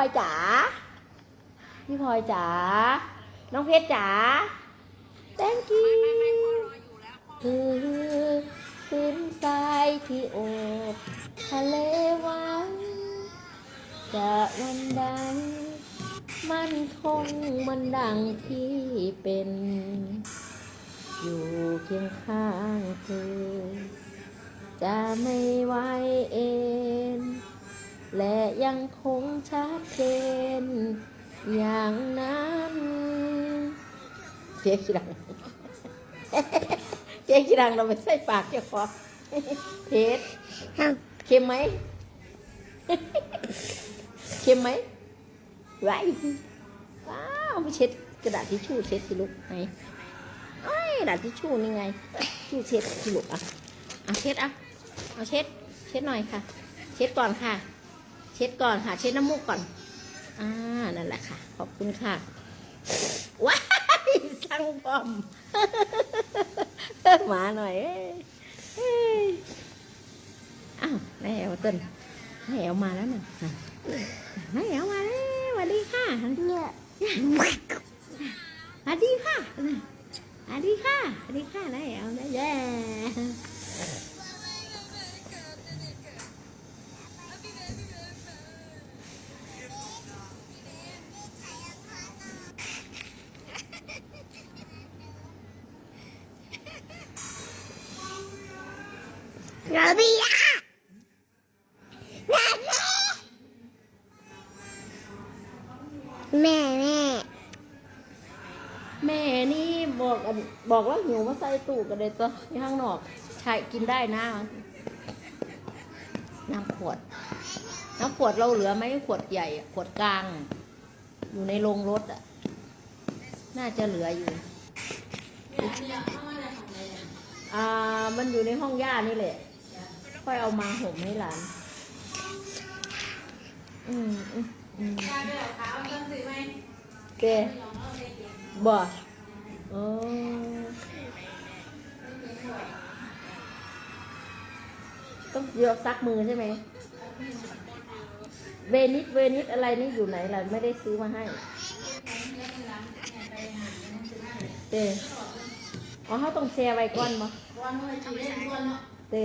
ลอยจ๋า พี่พลอยจ๋า น้องเพชรจ๋า thank you คือพื้นทรายที่โอบทะเลวันจะวันใดมันคงมันดังที่เป็น อยู่เคียงข้างเธอจะไม่ไหวเอ และยังคงชัดเจนอย่างนั้นเจ๊ขี้ดังเจ๊ขี้ดังเราไม่ใส่ปากเจ้าของเพชรเค็มไหมเค็มไหมไหวว้าวไปเช็ดกระดาษทิชชู่เช็ดสิลูกไหนไอ้ยกระดาษทิชชู่นี่ไงทิชชู่เช็ดสิลูกอะเอาเช็ดอะเอาเช็ด เช็ดหน่อยค่ะ เช็ดก่อนค่ะเช็ดก่อนค่ะ เช็ดน้ำมูกก่อน อ่า นั่นแหละค่ะ ขอบคุณค่ะ ว้ายสั่งบอมหมาหน่อยเอ้าว นายแอวเต้นนายแอวมาแล้วน่ะน่ะนายแอวมาแล้วสวัสดีค่ะเนี่ยสวัสดีค่ะสวัสดีค่ะสวัสดีค่ะนายแอวนะเย้ ระเบียแม่แม่ แม่นี่บอกอันบอกว่าหิวมาใส่ตู้กันเลยตัวที่ข้างนอก ใช่กินได้นะ น้ำขวด น้ำขวดเราเหลือไหมขวดใหญ่อะขวดกลาง อยู่ในโรงรถอะ น่าจะเหลืออยู่อ่า มันอยู่ในห้องย่านี่แหละ ค่อยเอามาห่มให้หลาน อืมอืมอืมเกบ่เออต้องเยอะซักมือใช่ไหม เวนิสเวนิสอะไรนี่อยู่ไหนล่ะ ไม่ได้ซื้อมาให้เต้อ๋อเขาต้องแชร์ไว้ก่อนมั้เต้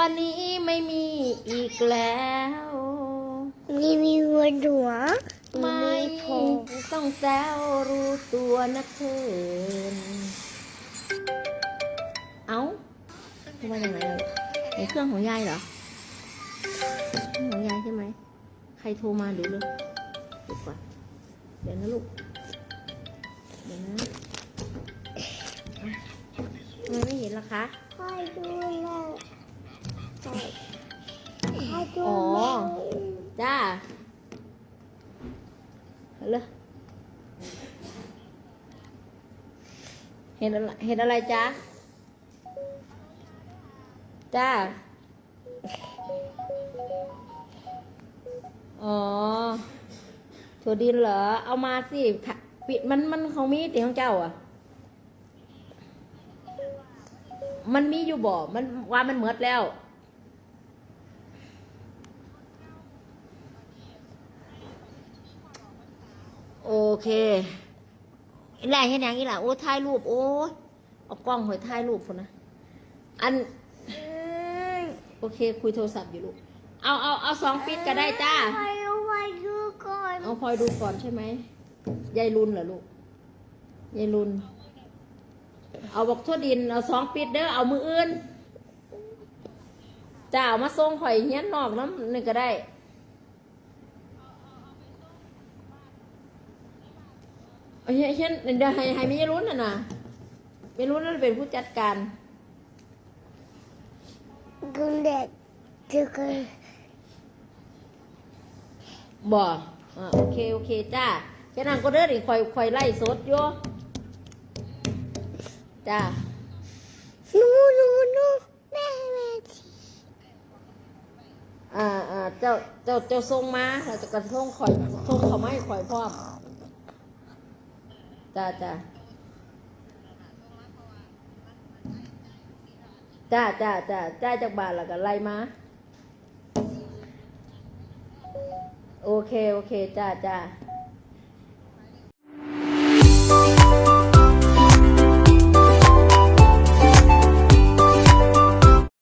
ว่านี้ไม่มีอีกแล้วนี่มีหัวหัวไม่ผมต้องแซวรู้ตัวนะเธอเอ้าทำไมอย่างไรเลยในเครื่องของยายเหรอเครื่องของยายใช่ไหม ใครโทรมาดูเลยดูก่อนเดี๋ยวนะลูก เดี๋ยวนะเอ้าทำไมไม่เห็นล่ะคะคอยดูเลย จ้าเลยเห็นอะไรเห็นอะไรจ้าจ้า อ๋อถั่วดินเหรอ เอามาสิปิดมันมันของมีตีของเจ้าอะ มันมีอยู่บ่ มันว่ามันเหมือดแล้ว เคอีหล่ะเห็นยังอีหล่ะโอ้ถ่ายรูปโอ้ยเอากล้องหอยถ่ายรูปคนนะอันโอเค คุยโทรศัพท์อยู่ลูกเอาเอาเอาสองปิดก็ได้จ้าคอยดูคอยดูก่อนเอาพลอยดูก่อนใช่ไหมยายรุนเหรอลูกยายรุน เอาบอกทั่วดินเอาสองปิดเด้อเอามืออื่นจ้าเอามาส่งข่อยเฮี้ยนนอกน้ำนึงก็ได้ เอาเฮี้ยเฮี้ยนเดี๋ยวให้ให้ไม่รุนน่ะนะไม่รุนนั่นเป็นผู้จัดการกุนเด็กจะเคยบ่อ่าโอเคโอเคจ้าแค่นั้นก็เด้อดิคอยคอยไล่สดอยู่จ้าหนูหนูหนูแม่แม่ทีอ่าอ่าเจ้าเจ้าเจ้าส่งมาเราจะกระส่งคอยส่งเขาไม่คอยพร้อม จ้าจ้าจ้าจ้าจ้าจ้าจากบ้านแล้วก็ไล่มา โอเค โอเค จ้าจ้า